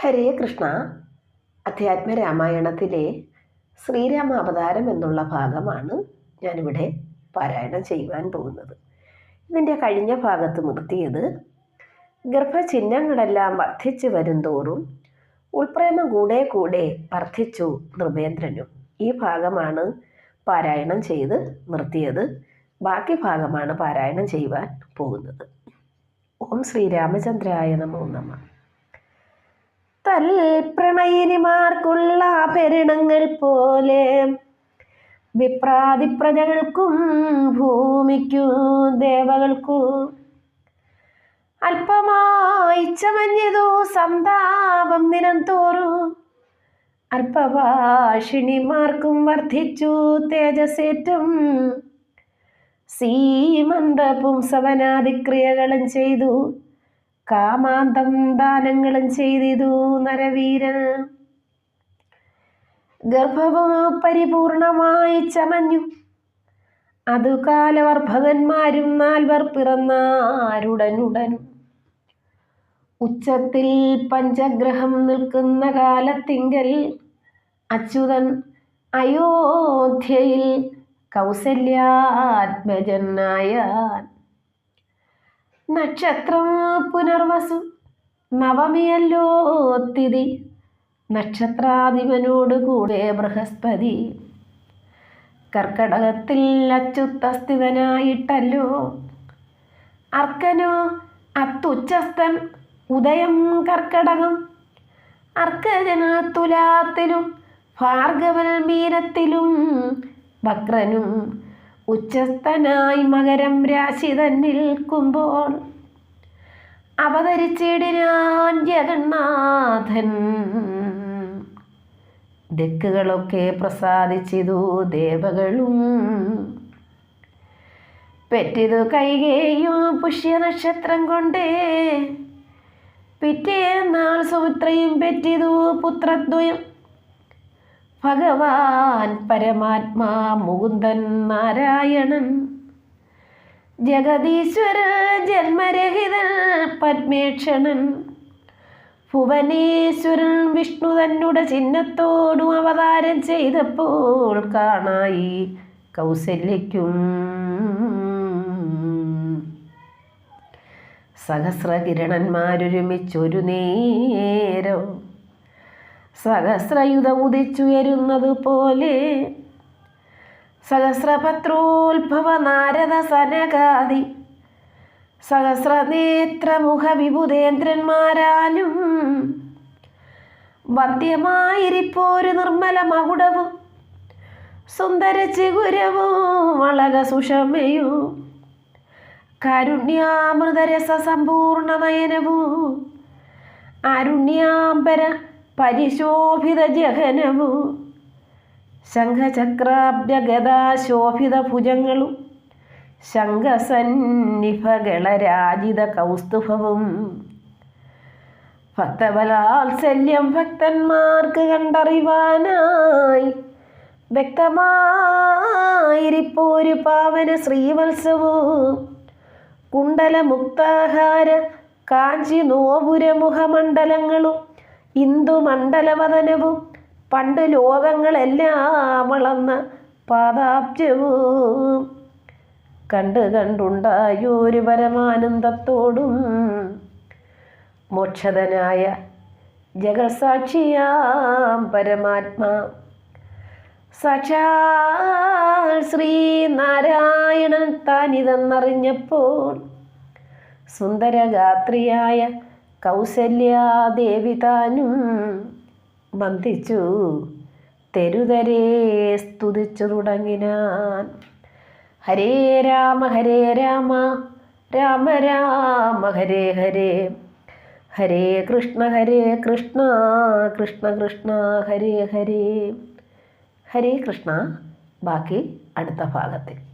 ഹരേ കൃഷ്ണ. അധ്യാത്മ രാമായണത്തിലെ ശ്രീരാമ അവതാരം എന്നുള്ള ഭാഗമാണ് ഞാനിവിടെ പാരായണം ചെയ്യുവാൻ പോകുന്നത്. ഇതിന്റെ കഴിഞ്ഞ ഭാഗത്ത് നിർത്തിയത് ഗർഭചിഹ്നങ്ങളെല്ലാം വർദ്ധിച്ചു വരുംതോറും ഉൾപ്രേമം കൂടെ കൂടെ വർദ്ധിച്ചു നൃപേന്ദ്രനും. ഈ ഭാഗമാണ് പാരായണം ചെയ്ത് നിർത്തിയത്. ബാക്കി ഭാഗമാണ് പാരായണം ചെയ്യുവാൻ പോകുന്നത്. ഓം ശ്രീരാമചന്ദ്രായ നമോ നമ. തൽപ്രണയിനിമാർക്കുള്ള ആഭരണങ്ങൾ പോലെ. വിപ്രാതിപ്രജകൾക്കും ഭൂമിക്കും ദേവകൾക്കും അല്പമായി ചമഞ്ഞതോ സന്താപം ദിനം തോറും അല്പഭാഷിണിമാർക്കും വർദ്ധിച്ചു തേജസേറ്റും. സീമന്ത പുംസവനാദിക്രിയകളും ചെയ്തു. കാമാന്തം ദാനങ്ങളും ചെയ്തിതു നരവീരൻ. ഗർഭവും പരിപൂർണമായി ചമഞ്ഞു. അതു കാലവർഭകന്മാരും നാൽവർ പിറന്നാരുടനുടനും ഉച്ചത്തിൽ പഞ്ചഗ്രഹം നിൽക്കുന്ന കാലത്തിങ്കൽ അച്യുതൻ അയോധ്യയിൽ കൗസല്യാത്മജനായ നക്ഷത്രം പുനർവസു നവമിയല്ലോ തിഥി. നക്ഷത്രാധിപനോട് കൂടെ ബൃഹസ്പതി. കർക്കടകത്തിൽ അച്യുത്തസ്ഥിതനായിട്ടല്ലോ അർക്കനോ അത്തുച്ചസ്ഥൻ ഉദയം കർക്കടകം. അർക്കജന തുലാത്തിലും ഭാർഗവൽ മീനത്തിലും വക്രനും ഉച്ചസ്ഥനായി മകരം രാശി തന്നിൽ നിൽക്കുമ്പോൾ അവതരിച്ചിടിനാൻ ജഗന്നാഥൻ ദിക്കുകളൊക്കെ പ്രസാദിച്ചിതു ദേവകളും. പെറ്റിതു കൈകേയും പുഷ്യനക്ഷത്രം കൊണ്ടേ പിറ്റേന്നാൾ സുമിത്രയും പെറ്റിതു പുത്രദ്വയം ഭഗവാൻ പരമാത്മാ മുകുന്ദൻ നാരായണൻ. ജഗദീശ്വര ജന്മരഹിതൻ പത്മേക്ഷണൻ. ഭുവനേശ്വരൻ വിഷ്ണു തന്നുടെ ചിഹ്നത്തോടും അവതാരം ചെയ്തപ്പോൾ കാണായി കൗസല്യയ്ക്കും. സഹസ്രകിരണന്മാരൊരുമിച്ചൊരു നേരം സഹസ്രയുധ ഉദിച്ചുയരുന്നതുപോലെ സഹസ്രപത്രോത്ഭവ നാരദ സനകാദി സഹസ്രനേത്രമുഖ വിഭുതേന്ദ്രന്മാരാലും വന്ധ്യമായിരിപ്പോരു നിർമ്മല മകുടവും സുന്ദര ചിഗുരവും വളക സുഷമയും കാരുണ്യാമൃതരസ സമ്പൂർണ നയനവും അരുണ്യാംബര പരിശോഭിത ജഹനവും ശംഖചക്രാബ്ജഗദാശോഭിത ഭുജങ്ങളും ശംഖസന്നിഭകളരാജിത കൗസ്തുഭവും ഭക്തബലാത്സല്യം ഭക്തന്മാർക്ക് കണ്ടറിവാനായി വ്യക്തമായിരിപ്പോരു പാവന ശ്രീവത്സവും കുണ്ടലമുക്താഹാര കാഞ്ചി നോപുരമുഖമണ്ഡലങ്ങളും ഇന്ദുമണ്ഡലവദനവും പണ്ട് ലോകങ്ങളെല്ലാം വളർന്ന പാദാബ്ജവും കണ്ട് കണ്ടുണ്ടായൊരു പരമാനന്ദത്തോടും മോക്ഷതനായ ജഗത്സാക്ഷിയാം പരമാത്മാ. സാക്ഷാൽ ശ്രീനാരായണൻ താനിതെന്നറിഞ്ഞപ്പോൾ സുന്ദരഗാത്രിയായ കൗസല്യാദേവി താനും വന്ദിച്ചു. തെരുതരെ സ്തുതിച്ചു തുടങ്ങിനാൻ ഹരേ രാമ ഹരേ രാമ രാമ രാമ ഹരേ ഹരേ. ഹരേ കൃഷ്ണ ഹരേ കൃഷ്ണ കൃഷ്ണ കൃഷ്ണ ഹരേ ഹരേ. ഹരേ കൃഷ്ണ. ബാക്കി അടുത്ത ഭാഗത്തിൽ.